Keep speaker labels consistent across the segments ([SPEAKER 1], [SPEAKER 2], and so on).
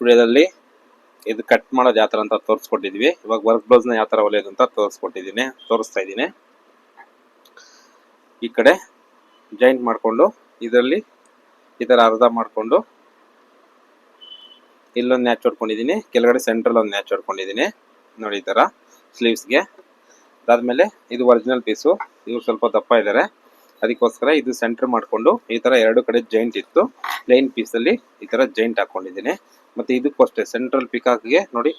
[SPEAKER 1] ವಿಡಿಯೋದಲ್ಲಿ ಇದು ಕಟ್ ಮಾಡೋದು ಯಾವ ಥರ ಅಂತ ತೋರಿಸ್ಕೊಟ್ಟಿದ್ವಿ. ಇವಾಗ ವರ್ಕ್ ಬ್ಲೌಸ್ನ ಯಾವ ಥರ ಹೊಲಿಯೋದು ಅಂತ ತೋರಿಸ್ಕೊಟ್ಟಿದ್ದೀನಿ ತೋರಿಸ್ತಾ ಇದ್ದೀನಿ. ಈ ಕಡೆ ಜಾಯಿಂಟ್ ಮಾಡಿಕೊಂಡು, ಇದರಲ್ಲಿ ಈ ಥರ ಅರ್ಧ ಮಾಡಿಕೊಂಡು ಇಲ್ಲೊಂದು ನ್ಯಾಚ್ ಹೊಡ್ಕೊಂಡಿದ್ದೀನಿ ಕೆಳಗಡೆ ಸೆಂಟ್ರಲ್ ಒಂದು ನ್ಯಾಚ್ ಹೊಡ್ಕೊಂಡಿದ್ದೀನಿ ನೋಡಿ ಈ ಥರ ಸ್ಲೀವ್ಸ್ಗೆ ಅದಾದಮೇಲೆ ಇದು ಒರಿಜಿನಲ್ ಪೀಸು ಇವ್ರು ಸ್ವಲ್ಪ ದಪ್ಪ ಇದ್ದಾರೆ ಅದಕ್ಕೋಸ್ಕರ ಇದು ಸೆಂಟ್ರ್ ಮಾಡಿಕೊಂಡು ಈ ಥರ ಎರಡು ಕಡೆ ಜಾಯಿಂಟ್ ಇತ್ತು. ಪ್ಲೇನ್ ಪೀಸಲ್ಲಿ ಈ ಥರ ಜಾಯಿಂಟ್ ಹಾಕ್ಕೊಂಡಿದ್ದೀನಿ ಮತ್ತು ಇದಕ್ಕೂ ಅಷ್ಟೇ ಸೆಂಟ್ರಲ್ ಪಿಕಾಕ್ಗೆ ನೋಡಿ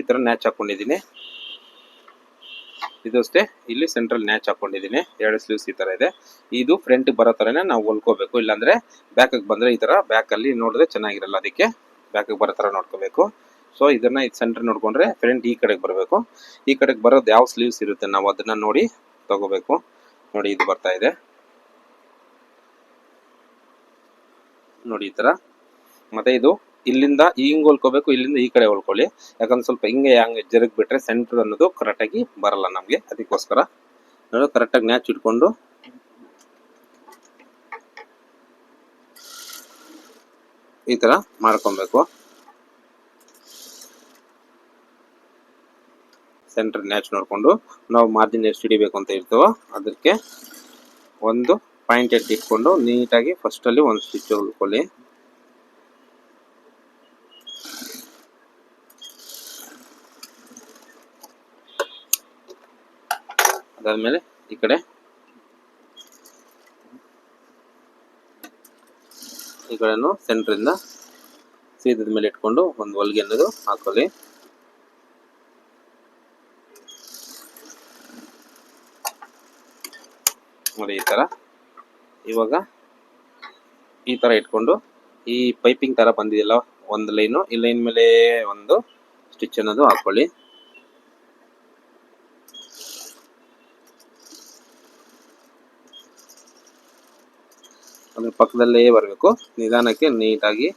[SPEAKER 1] ಈ ಥರ ನ್ಯಾಚ್ ಹಾಕ್ಕೊಂಡಿದ್ದೀನಿ ಇದು ಅಷ್ಟೇ, ಇಲ್ಲಿ ಸೆಂಟ್ರಲ್ ನ್ಯಾಚ್ ಹಾಕೊಂಡಿದ್ದೀನಿ. ಎರಡು ಸ್ಲೀವ್ಸ್ ಈ ತರ ಇದೆ. ಇದು ಫ್ರಂಟ್ ಬರೋ ಥರನೇ ನಾವು ಹೊಲ್ಕೋಬೇಕು. ಇಲ್ಲಾಂದರೆ ಬ್ಯಾಕ್ ಬಂದ್ರೆ ಈ ತರ ಬ್ಯಾಕ್ ಅಲ್ಲಿ ನೋಡಿದ್ರೆ ಚೆನ್ನಾಗಿರಲ್ಲ ಅದಕ್ಕೆ. ಬ್ಯಾಕ್ ಬರೋ ಥರ ನೋಡ್ಕೋಬೇಕು. ಸೊ ಇದನ್ನ ಇದು ಸೆಂಟರ್ ನೋಡ್ಕೊಂಡ್ರೆ ಫ್ರಂಟ್ ಈ ಕಡೆಗೆ ಬರಬೇಕು. ಈ ಕಡೆಗೆ ಬರೋದು ಯಾವ ಸ್ಲೀವ್ಸ್ ಇರುತ್ತೆ ನಾವು ಅದನ್ನ ನೋಡಿ ತಗೋಬೇಕು. ನೋಡಿ, ಇದು ಬರ್ತಾ ಇದೆ. ನೋಡಿ, ಈ ತರ. ಮತ್ತು ಇದು ಇಲ್ಲಿಂದ ಹಿಂಗ್ ಹೊಲ್ಕೋಬೇಕು, ಇಲ್ಲಿಂದ ಈ ಕಡೆ ಹೊಲ್ಕೊಳ್ಳಿ. ಯಾಕಂದ್ರೆ ಸ್ವಲ್ಪ ಹಿಂಗೆ ಹಂಗೆ ಜರುಗ್ ಬಿಟ್ರೆ ಸೆಂಟರ್ ಅನ್ನೋದು ಕರೆಕ್ಟಾಗಿ ಬರಲ್ಲ ನಮಗೆ. ಅದಕ್ಕೋಸ್ಕರ ನೋಡಿ ಕರೆಕ್ಟಾಗಿ ನ್ಯಾಚ್ ಇಟ್ಕೊಂಡು. ಈ ತರ ಮಾಡ್ಕೊಬೇಕು. ಸೆಂಟರ್ ನ್ಯಾಚ್ ನೋಡ್ಕೊಂಡು, ನಾವು ಮಾರ್ಜಿನ್ ಎಷ್ಟು ಹಿಡಿಬೇಕು ಅಂತ ಇರ್ತೋ ಅದಕ್ಕೆ ಒಂದು ಪಾಯಿಂಟ್ ಎಟ್ ಇಟ್ಕೊಂಡು ನೀಟಾಗಿ ಫಸ್ಟ್ ಅಲ್ಲಿ ಒಂದು ಸ್ಟಿಚ್ ಹೊಲ್ಕೊಳ್ಳಿ. ಅದಾದ್ಮೇಲೆ ಈ ಕಡೆ. ಈ ಕಡೆನು ಸೆಂಟ್ರಿಂದ ಸೀದದ ಮೇಲೆ ಇಟ್ಕೊಂಡು ಒಂದು ಹೊಲಿಗೆ ಅನ್ನೋದು ಹಾಕೊಳ್ಳಿ. ನೋಡಿ ಈ ತರ. ಇವಾಗ ಈ ತರ ಇಟ್ಕೊಂಡು ಈ ಪೈಪಿಂಗ್ ತರ ಬಂದಿದೆಯಲ್ಲ, ಒಂದು ಲೈನು ಈ ಲೈನ್ ಮೇಲೆ ಒಂದು ಸ್ಟಿಚ್ ಅನ್ನೋದು ಹಾಕೊಳ್ಳಿ. ಅದ್ರ ಪಕ್ಕದಲ್ಲೇ ಬರಬೇಕು. ನಿಧಾನಕ್ಕೆ ನೀಟಾಗಿ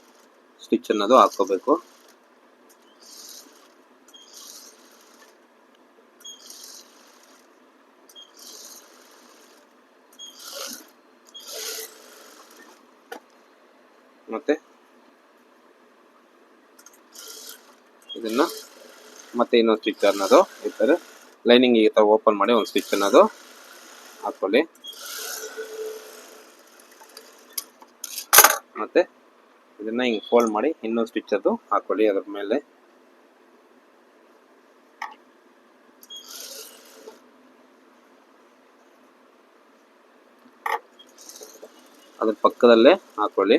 [SPEAKER 1] ಸ್ಟಿಚ್ ಅನ್ನೋದು ಹಾಕೋಬೇಕು ಮತ್ತೆ? ಇದನ್ನ ಮತ್ತೆ ಇನ್ನೊಂದು ಸ್ಟಿಚ್ ಅನ್ನೋದು ಈ ಥರ ಲೈನಿಂಗ್ ಈ ಥರ ಓಪನ್ ಮಾಡಿ ಒಂದು ಸ್ಟಿಚ್ ಅನ್ನೋದು ಹಾಕೊಳ್ಳಿ. ಮತ್ತೆ ಇದನ್ನ ಹಿಂಗೆ ಫೋಲ್ಡ್ ಮಾಡಿ ಇನ್ನೊಂದು ಸ್ಟಿಚ್ ಅದು ಹಾಕೊಳ್ಳಿ ಅದ್ರ ಮೇಲೆ. ಅದ್ರ ಪಕ್ಕದಲ್ಲೇ ಹಾಕೊಳ್ಳಿ.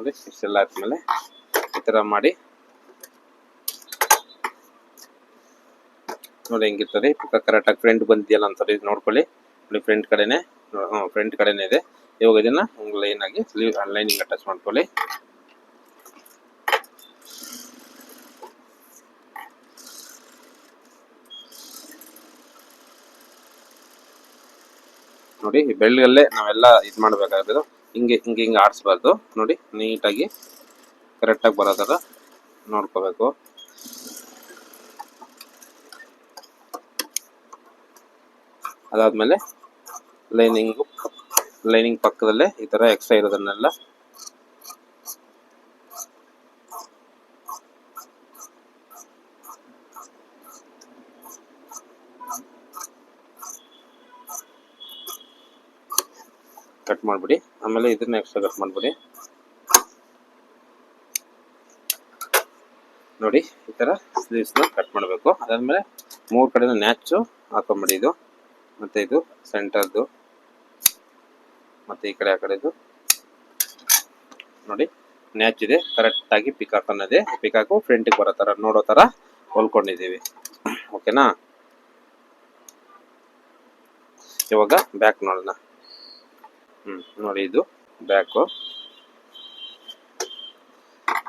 [SPEAKER 1] ನೋಡಿ ಇಷ್ಟೆಲ್ಲ ಆದ್ಮೇಲೆ ಈ ತರ ಮಾಡಿ. ನೋಡಿ, ಹೆಂಗಿರ್ತದೆ. ಪಕ್ಕ ಕರೆಕ್ಟಾಗಿ ಫ್ರಂಟ್ ಬಂದಿದೆಯಲ್ಲ ಅಂತ ನೋಡ್ಕೊಳ್ಳಿ. ನೋಡಿ ಫ್ರಂಟ್ ಕಡೆನೆ ಫ್ರಂಟ್ ಕಡೆನೇ ಇದೆ. ಇವಾಗ ಇದನ್ನ ಲೈನ್ ಆಗಿ ಸ್ಲೀವ್ ಲೈನಿಂಗ್ ಅಟ್ಯಾಚ್ ಮಾಡ್ಕೊಳ್ಳಿ. ನೋಡಿ, ಈ ಬೆಳ್ಳಿಯಲ್ಲೇ ನಾವೆಲ್ಲ ಇದು ಮಾಡಬೇಕಾಗೋದು ಹಿಂಗೆ ಹಿಂಗೆ ಹಿಂಗೆ ಆಡಿಸ್ಬಾರ್ದು. ನೋಡಿ, ನೀಟಾಗಿ ಕರೆಕ್ಟಾಗಿ ಬರೋ ಥರ ನೋಡ್ಕೋಬೇಕು. ಅದಾದಮೇಲೆ ಲೈನಿಂಗು ಲೈನಿಂಗ್ ಪಕ್ಕದಲ್ಲೇ ಈ ಥರ ಎಕ್ಸ್ಟ್ರಾ ಇರೋದನ್ನೆಲ್ಲ ಕಟ್ ಮಾಡ್ಬಿಡಿ. ಆಮೇಲೆ ಇದನ್ನ ಎಕ್ಸ್ಟ್ರಾ ಕಟ್ ಮಾಡ್ಬಿಡಿ. ನೋಡಿ, ಈ ತರ ಸ್ಲೀವ್ಸ್ನ ಕಟ್ ಮಾಡಬೇಕು. ಅದಾದಮೇಲೆ ಮೂರು ಕಡೆನೂ ನ್ಯಾಚು ಹಾಕೊಂಬಿಡಿ ಇದು. ಮತ್ತೆ ಇದು ಸೆಂಟರ್ದು ಮತ್ತೆ ಈ ಕಡೆ ಆ ಕಡೆದು. ನೋಡಿ, ನ್ಯಾಚ್ ಇದೆ. ಕರೆಕ್ಟಾಗಿ ಪಿಕಾಕ್ ಅನ್ನೋದೆ ಪಿಕಾಕು ಫ್ರಂಟಿಗೆ ಬರೋ ತರ, ನೋಡೋ ತರ ಹೊಲ್ಕೊಂಡಿದ್ದೀವಿ. ಓಕೆನಾ ಇವಾಗ ಬ್ಯಾಕ್ ನೋಡೋಣ. ಹ್ಮ್, ನೋಡಿ ಇದು ಬ್ಯಾಕು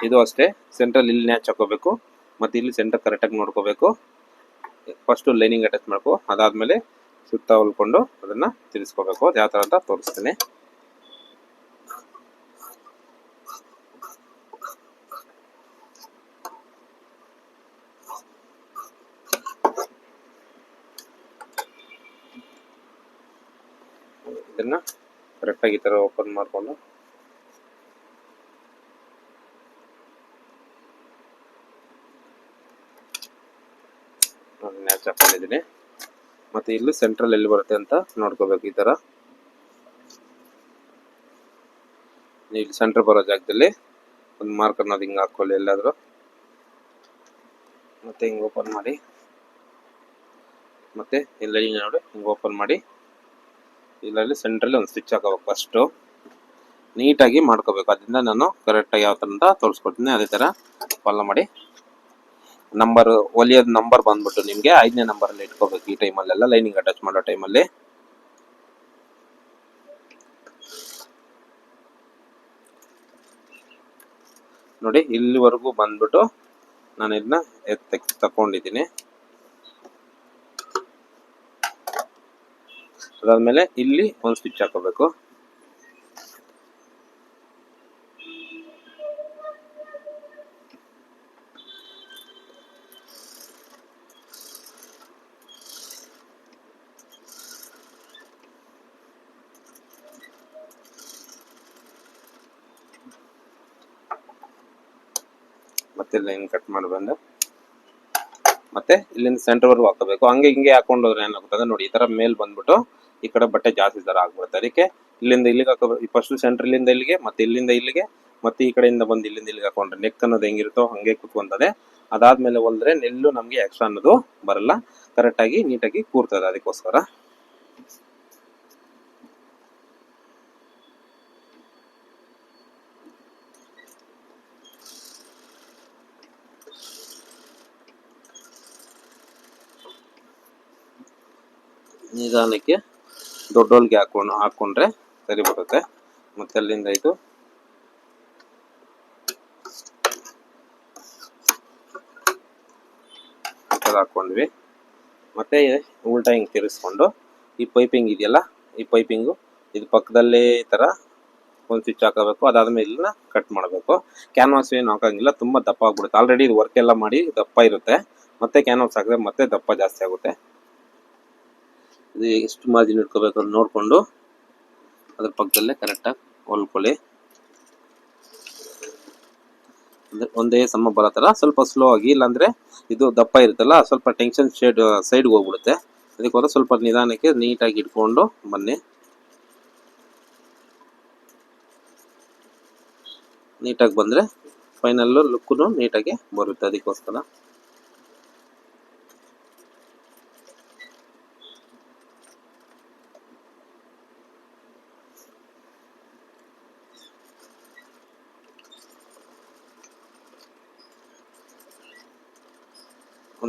[SPEAKER 1] ಇದು ಅಷ್ಟೇ ಸೆಂಟ್ರಲ್ ಇಲ್ಲಿ ನ್ಯಾಚ್ ಹಾಕೋಬೇಕು, ಮತ್ತು ಇಲ್ಲಿ ಸೆಂಟರ್ ಕರೆಕ್ಟಾಗಿ ನೋಡ್ಕೋಬೇಕು. ಫಸ್ಟು ಲೈನಿಂಗ್ ಅಟ್ಯಾಚ್ ಮಾಡ್ಕೋ, ಅದಾದಮೇಲೆ ಸುತ್ತ ಹೊಲ್ಕೊಂಡು ಅದನ್ನು ತಿರ್ಸ್ಕೋಬೇಕು. ಅದು ಯಾವ ಥರ ಅಂತ ತೋರಿಸ್ತೀನಿ. ಇದನ್ನು ಕರೆಕ್ಟಾಗಿ ಈ ಥರ ಓಪನ್ ಮಾಡಿಕೊಂಡು. ನ್ಯಾಚ್ ಹಾಕೊಂಡಿದ್ದೀನಿ ಮತ್ತೆ ಇಲ್ಲಿ ಸೆಂಟ್ರಲ್ ಎಲ್ಲಿ ಬರುತ್ತೆ ಅಂತ ನೋಡ್ಕೋಬೇಕು ಈ ತರ ಇಲ್ಲಿ ಸೆಂಟ್ರ್ ಬರೋ ಜಾಗದಲ್ಲಿ ಒಂದು ಮಾರ್ಕ್ ಅನ್ನೋದು ಹಿಂಗೆ ಹಾಕೊಳ್ಳಿ ಎಲ್ಲಾದರೂ. ಮತ್ತೆ ಹಿಂಗೆ ಓಪನ್ ಮಾಡಿ. ಮತ್ತೆ ಇಲ್ಲಿ ನೋಡಿ ಹಿಂಗೆ ಓಪನ್ ಮಾಡಿ. ಇಲ್ಲಲ್ಲಿ ಸೆಂಟ್ರಲ್ಲಿ ಒಂದು ಸ್ಟಿಚ್ ಹಾಕೋಬೇಕು ಫಸ್ಟು ನೀಟಾಗಿ ಮಾಡ್ಕೋಬೇಕು. ಅದರಿಂದ ನಾನು ಕರೆಕ್ಟಾಗಿ ಯಾವ ಥರ ಅಂತ ತೋರಿಸ್ಕೊಡ್ತೀನಿ. ಅದೇ ಥರ ಫಾಲೋ ಮಾಡಿ. ನಂಬರ್ ಒಲಿಯೋದು ನಂಬರ್ ಬಂದ್ಬಿಟ್ಟು ನಿಮಗೆ ಐದನೇ ನಂಬರಲ್ಲಿ ಇಟ್ಕೋಬೇಕು ಈ ಟೈಮಲ್ಲೆಲ್ಲ ಲೈನಿಂಗ್ ಅಟ್ಯಾಚ್ ಮಾಡೋ ಟೈಮಲ್ಲಿ ನೋಡಿ ಇಲ್ಲಿವರೆಗೂ ಬಂದ್ಬಿಟ್ಟು ನಾನು ಇದನ್ನ ಎತ್ತ ತಕೊಂಡಿದ್ದೀನಿ. ಅದಾದ್ಮೇಲೆ ಇಲ್ಲಿ ಒಂದು ಸ್ಟಿಚ್ ಹಾಕೋಬೇಕು. ಮತ್ತೆ ಲೈನ್ ಕಟ್ ಮಾಡಿ ಬಂದು. ಮತ್ತೆ ಇಲ್ಲಿಂದ ಸೆಂಟರ್ ವರ್ಗು ಹಾಕೋಬೇಕು ಹಂಗೆ ಹಿಂಗೆ ಹಾಕೊಂಡೋದ್ರೆ ಏನಾಗುತ್ತೆ ನೋಡಿ, ಈ ಥರ ಮೇಲ್ ಬಂದ್ಬಿಟ್ಟು ಈ ಕಡೆ ಬಟ್ಟೆ ಜಾಸ್ತಿ ದರ ಆಗ್ಬಿಡುತ್ತೆ. ಅದಕ್ಕೆ ಇಲ್ಲಿಂದ ಇಲ್ಲಿಗೆ ಹಾಕೋಬೇಕು ಫಸ್ಟ್ ಸೆಂಟರ್ ಇಲ್ಲಿಂದ ಇಲ್ಲಿಗೆ, ಮತ್ತೆ ಇಲ್ಲಿಂದ ಇಲ್ಲಿಗೆ, ಮತ್ತೆ ಈ ಕಡೆಯಿಂದ ಬಂದು ಇಲ್ಲಿಂದ ಇಲ್ಲಿಗೆ ಹಾಕೊಂಡ್ರೆ ನೆಕ್ ಅನ್ನೋದು ಹೆಂಗಿರುತ್ತೋ ಹಂಗೆ ಕುತ್ಕೊಂತದೆ. ಅದಾದ್ಮೇಲೆ ಹೊಲ್ದ್ರೆ ನೆಲ್ಲು ನಮ್ಗೆ ಎಕ್ಸ್ಟ್ರಾ ಅನ್ನೋದು ಬರಲ್ಲ. ಕರೆಕ್ಟಾಗಿ ನೀಟಾಗಿ ಕೂರ್ತದೆ ಅದಕ್ಕೋಸ್ಕರ. ನಿಧಾನಕ್ಕೆ ದೊಡ್ಡೋಲ್ಗೆ ಹಾಕೊಂಡು ಹಾಕೊಂಡ್ರೆ ಸರಿ ಬರುತ್ತೆ. ಮತ್ತೆ ಅಲ್ಲಿಂದ ಇದು ಹಾಕೊಂಡ್ವಿ. ಮತ್ತೆ ಉಲ್ಟಾ ಹಿಂಗೆ ತಿರ್ಸ್ಕೊಂಡು ಈ ಪೈಪಿಂಗ್ ಇದೆಯಲ್ಲ, ಈ ಪೈಪಿಂಗು ಇದು ಪಕ್ಕದಲ್ಲೇ ಈ ಥರ ಒಂದು ಸ್ವಿಚ್ ಹಾಕಬೇಕು. ಅದಾದಮೇಲೆ ಇದನ್ನ ಕಟ್ ಮಾಡಬೇಕು. ಕ್ಯಾನ್ವಾಸ್ ಏನು ಹಾಕಂಗಿಲ್ಲ, ತುಂಬ ದಪ್ಪ ಆಗ್ಬಿಡುತ್ತೆ. ಆಲ್ರೆಡಿ ಇದು ವರ್ಕ್ ಎಲ್ಲ ಮಾಡಿ ದಪ್ಪ ಇರುತ್ತೆ. ಮತ್ತೆ ಕ್ಯಾನ್ವಾಸ್ ಹಾಕಿದ್ರೆ ಮತ್ತೆ ದಪ್ಪ ಜಾಸ್ತಿ ಆಗುತ್ತೆ. ಇದು ಎಷ್ಟು ಮಾರ್ಜಿನ್ ಇಟ್ಕೋಬೇಕು ಅಂತ ನೋಡಿಕೊಂಡು ಅದ್ರ ಪಕ್ಕದಲ್ಲೇ ಕರೆಕ್ಟಾಗಿ ಹೊಲ್ಕೊಳ್ಳಿ. ಅಂದರೆ ಒಂದೇ ಸಮ ಬರೋ ಥರ ಸ್ವಲ್ಪ ಸ್ಲೋ ಆಗಿ, ಇಲ್ಲಾಂದ್ರೆ ಇದು ದಪ್ಪ ಇರುತ್ತಲ್ಲ, ಸ್ವಲ್ಪ ಟೆನ್ಷನ್ ಶೇಡ್ ಸೈಡ್ಗೆ ಹೋಗ್ಬಿಡುತ್ತೆ. ಅದಕ್ಕೋಸ್ಕರ ಸ್ವಲ್ಪ ನಿಧಾನಕ್ಕೆ ನೀಟಾಗಿ ಇಟ್ಕೊಂಡು ಬನ್ನಿ. ನೀಟಾಗಿ ಬಂದರೆ ಫೈನಲ್ಲು ಲುಕ್ಕು ನೀಟಾಗಿ ಬರುತ್ತೆ ಅದಕ್ಕೋಸ್ಕರ.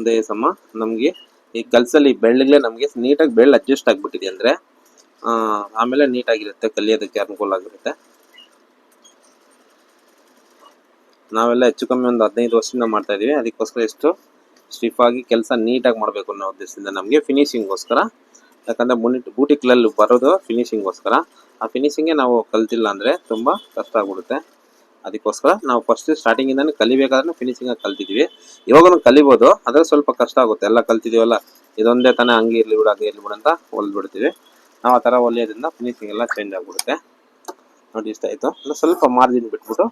[SPEAKER 1] ಒಂದೇ ಸಮ. ನಮಗೆ ಈ ಕಲ್ಸಲ್ಲಿ ಬೆಳ್ಳಗ್ಲೇ ನಮಗೆ ನೀಟಾಗಿ ಬೆಳ್ಳು ಅಡ್ಜಸ್ಟ್ ಆಗಿಬಿಟ್ಟಿದೆ ಅಂದರೆ ಆಮೇಲೆ ನೀಟಾಗಿರುತ್ತೆ, ಕಲಿಯೋದಕ್ಕೆ ಅನುಕೂಲ ಆಗಿರುತ್ತೆ. ನಾವೆಲ್ಲ ಹೆಚ್ಚು ಕಮ್ಮಿ ಒಂದು ಹದಿನೈದು ವರ್ಷದಿಂದ ಮಾಡ್ತಾ ಇದೀವಿ. ಅದಕ್ಕೋಸ್ಕರ ಎಷ್ಟು ಸ್ಟಿಫ್ ಆಗಿ ಕೆಲಸ ನೀಟಾಗಿ ಮಾಡಬೇಕು ಅನ್ನೋ ಉದ್ದೇಶದಿಂದ ನಮಗೆ ಫಿನಿಶಿಂಗ್ಗೋಸ್ಕರ ಯಾಕಂದ್ರೆ ಮುನಿಟ್ ಬೂಟಿಕ್ಲಲ್ಲಿ ಬರೋದು ಫಿನಿಶಿಂಗೋಸ್ಕರ ಆ ಫಿನಿಶಿಂಗೇ ನಾವು ಕಲ್ತಿಲ್ಲ ಅಂದರೆ ತುಂಬ ಕಷ್ಟ ಆಗ್ಬಿಡುತ್ತೆ. ಅದಕ್ಕೋಸ್ಕರ ನಾವು ಫಸ್ಟ್ ಸ್ಟಾರ್ಟಿಂಗಿಂದಾನೆ ಕಲಿಬೇಕಾದ್ರೆ ಫಿನಿಶಿಂಗ್ ಕಲ್ತಿದ್ವಿ. ಇವಾಗೂ ಕಲಿಬೋದು, ಆದರೆ ಸ್ವಲ್ಪ ಕಷ್ಟ ಆಗುತ್ತೆ. ಎಲ್ಲ ಕಲ್ತಿದೀವಲ್ಲ, ಇದೊಂದೇ ತಾನೇ ಹಂಗೆ ಇರ್ಲಿ ಬಿಡು, ಹಂಗೆ ಇರ್ಲಿ ಬಿಡು ಅಂತ ಹೊಲ್ದ್ಬಿಡ್ತೀವಿ. ನಾವು ಆ ಥರ ಹೊಲಿಯೋದ್ರಿಂದ ಫಿನಿಶಿಂಗ್ ಎಲ್ಲ ಚೇಂಜ್ ಆಗ್ಬಿಡುತ್ತೆ. ನೋಡಿ, ಇಷ್ಟ ಆಯಿತು. ಇನ್ನು ಸ್ವಲ್ಪ ಮಾರ್ಜಿನ್ ಬಿಟ್ಬಿಟ್ಟು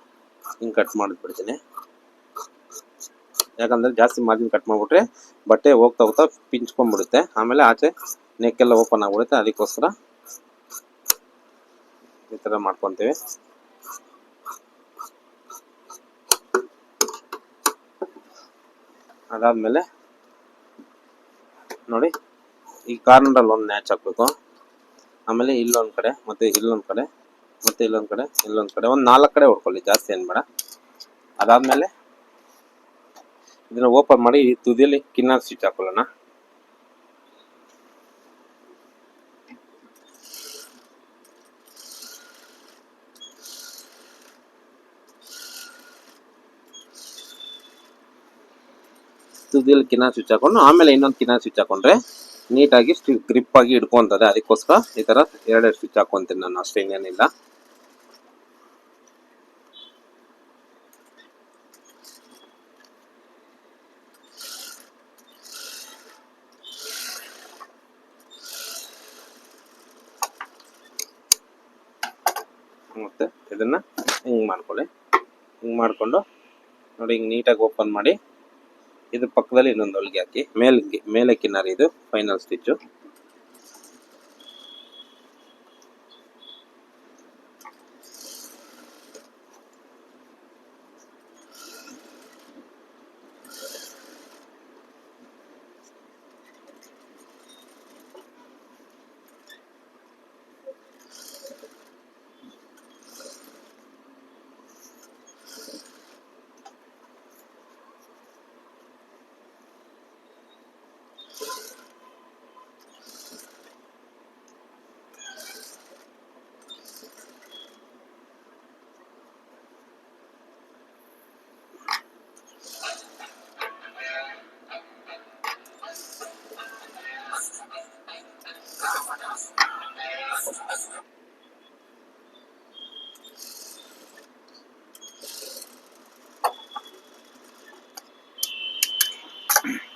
[SPEAKER 1] ಹಿಂಗೆ ಕಟ್ ಮಾಡಿಬಿಡ್ತೀನಿ. ಯಾಕಂದ್ರೆ ಜಾಸ್ತಿ ಮಾರ್ಜಿನ್ ಕಟ್ ಮಾಡಿಬಿಟ್ರೆ ಬಟ್ಟೆ ಹೋಗ್ತಾ ಹೋಗ್ತಾ ಪಿಂಚ್ಕೊಂಡ್ಬಿಡುತ್ತೆ. ಆಮೇಲೆ ಆಚೆ ನೆಕ್ ಎಲ್ಲ ಓಪನ್ ಆಗ್ಬಿಡುತ್ತೆ. ಅದಕ್ಕೋಸ್ಕರ ಈ ಥರ ಮಾಡ್ಕೊತೀವಿ. ಅದಾದ್ಮೇಲೆ ನೋಡಿ, ಈ ಕಾರ್ನರಲ್ಲಿ ಒಂದು ನ್ಯಾಚ್ ಹಾಕ್ಬೇಕು. ಆಮೇಲೆ ಇಲ್ಲೊಂದು ಕಡೆ, ಮತ್ತೆ ಇಲ್ಲೊಂದು ಕಡೆ, ಮತ್ತೆ ಇಲ್ಲೊಂದು ಕಡೆ ಇಲ್ಲೊಂದು ಕಡೆ, ಒಂದು ನಾಲ್ಕು ಕಡೆ ಹೊಡ್ಕೊಳ್ಳಿ, ಜಾಸ್ತಿ ಏನು ಬೇಡ. ಅದಾದ್ಮೇಲೆ ಇದನ್ನ ಓಪನ್ ಮಾಡಿ ಈ ತುದಿಯಲ್ಲಿ ಕಿನ್ನಾರ್ ಸ್ವಿಚ್ ಹಾಕೊಳ್ಳೋಣ. ತುದಿಯಲ್ಲಿ ಕಿನ್ನ ಸ್ವಿಚ್ ಹಾಕೊಂಡು, ಆಮೇಲೆ ಇನ್ನೊಂದು ಕಿನಾ ಸ್ವಿಚ್ ಹಾಕೊಂಡ್ರೆ ನೀಟಾಗಿ ಗ್ರಿಪ್ ಆಗಿ ಹಿಡ್ಕೊಂತದೆ ಅದಕ್ಕೋಸ್ಕರ ಈ ತರ ಎರಡೆರಡು ಸ್ವಿಚ್ ಹಾಕೊಂತೀನಿ ನಾನು. ಅಷ್ಟೇ ಇನ್ನೇನಿಲ್ಲ. ಮತ್ತೆ ಇದನ್ನ ಹಿಂಗೆ ಮಾಡ್ಕೊಳ್ಳಿ. ಹಿಂಗೆ ಮಾಡಿಕೊಂಡು ನೋಡಿ, ಹಿಂಗೆ ನೀಟಾಗಿ ಓಪನ್ ಮಾಡಿ. ಇದು ಪಕ್ಕದಲ್ಲಿ ಇನ್ನೊಂದು ಹೊಲಿಗೆ ಹಾಕಿ ಮೇಲ್ ಮೇಲೆ ಕಿನಾರಿ ಇದು ಫೈನಲ್ ಸ್ಟಿಚ್ಚು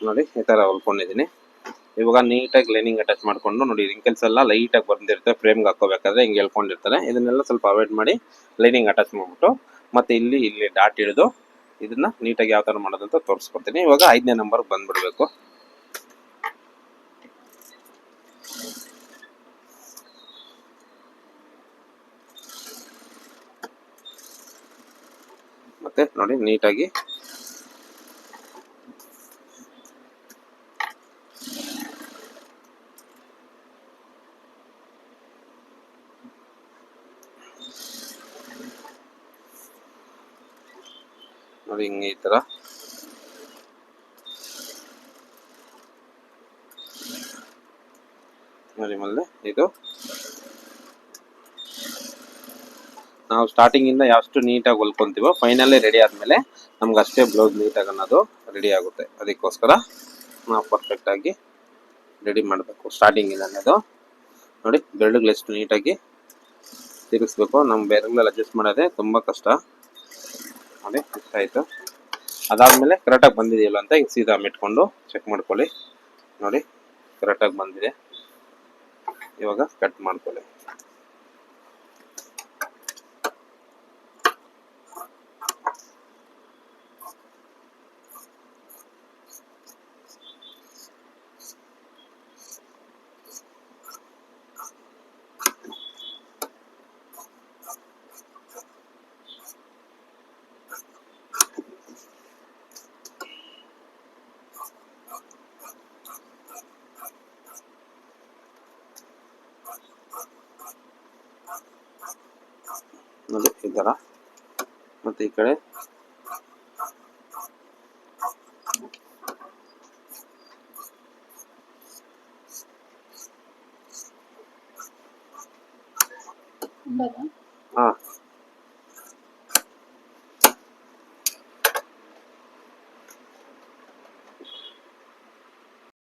[SPEAKER 1] ನೋಡಿ, ಈ ತರ ಹೊಲ್ಕೊಂಡಿದ್ದೀನಿ ಇವಾಗ ನೀಟಾಗಿ ಲೈನಿಂಗ್ ಅಟ್ಯಾಚ್ ಮಾಡ್ಕೊಂಡು ನೋಡಿ ರಿಂಕಲ್ಸ್ ಎಲ್ಲ ಲೈಟಾಗಿ ಬಂದಿರುತ್ತೆ ಫ್ರೇಮ್ಗೆ ಹಾಕೋಬೇಕಾದ್ರೆ ಹಿಂಗೆ ಹೇಳ್ಕೊಂಡಿರ್ತಾರೆ ಇದನ್ನೆಲ್ಲ ಸ್ವಲ್ಪ ಅವಾಯ್ಡ್ ಮಾಡಿ ಲೈನಿಂಗ್ ಅಟ್ಯಾಚ್ ಮಾಡ್ಬಿಟ್ಟು, ಮತ್ತೆ ಇಲ್ಲಿ ಇಲ್ಲಿ ಡಾಟ್ ಹಿಡಿದು ಇದನ್ನ ನೀಟಾಗಿ ಯಾವ ಥರ ಮಾಡೋದಂತ ತೋರಿಸ್ಕೊಡ್ತೀನಿ. ಇವಾಗ ಐದನೇ ನಂಬರ್ಗೆ ಬಂದ್ಬಿಡ್ಬೇಕು. ಮತ್ತೆ ನೋಡಿ, ನೀಟಾಗಿ ನೋಡಿ ಹಿಂಗೆ ಈ ಥರ ನೋಡಿ ಮಲ್ಲೆ, ಇದು. ನಾವು ಸ್ಟಾರ್ಟಿಂಗ್ ಇಂದ ಎಷ್ಟು ನೀಟಾಗಿ ಹೊಲ್ಕೊಂತೀವೋ ಫೈನಲ್ಲೇ ರೆಡಿ ಆದ್ಮೇಲೆ ನಮ್ಗೆ ಅಷ್ಟೇ ಬ್ಲೌಸ್ ನೀಟಾಗಿ ಅನ್ನೋದು ರೆಡಿ ಆಗುತ್ತೆ. ಅದಕ್ಕೋಸ್ಕರ ನಾವು ಪರ್ಫೆಕ್ಟ್ ಆಗಿ ರೆಡಿ ಮಾಡಬೇಕು ಸ್ಟಾರ್ಟಿಂಗ್ ಇಂದ ಅನ್ನೋದು. ನೋಡಿ, ಬೆರಳುಗಳು ಎಷ್ಟು ನೀಟಾಗಿ ತಿರುಗಿಸ್ಬೇಕು. ನಮ್ಮ ಬೆರಳುಗಳಲ್ಲಿ ಅಡ್ಜಸ್ಟ್ ಮಾಡೋದೇ ತುಂಬ ಕಷ್ಟ. ನೋಡಿ ಇಷ್ಟ ಆಯಿತು. ಅದಾದಮೇಲೆ ಕರೆಕ್ಟಾಗಿ ಬಂದಿದೆಯಲ್ಲ ಅಂತ ಈಗ ಸೀದಾ ಮೆಟ್ಕೊಂಡು ಚೆಕ್ ಮಾಡ್ಕೊಳ್ಳಿ. ನೋಡಿ ಕರೆಕ್ಟಾಗಿ ಬಂದಿದೆ. ಇವಾಗ ಕಟ್ ಮಾಡ್ಕೊಳ್ಳಿ. ನೋಡಿ ಈ ಥರ ಮತ್ತೆ ಈ ಕಡೆ? ಹಾ.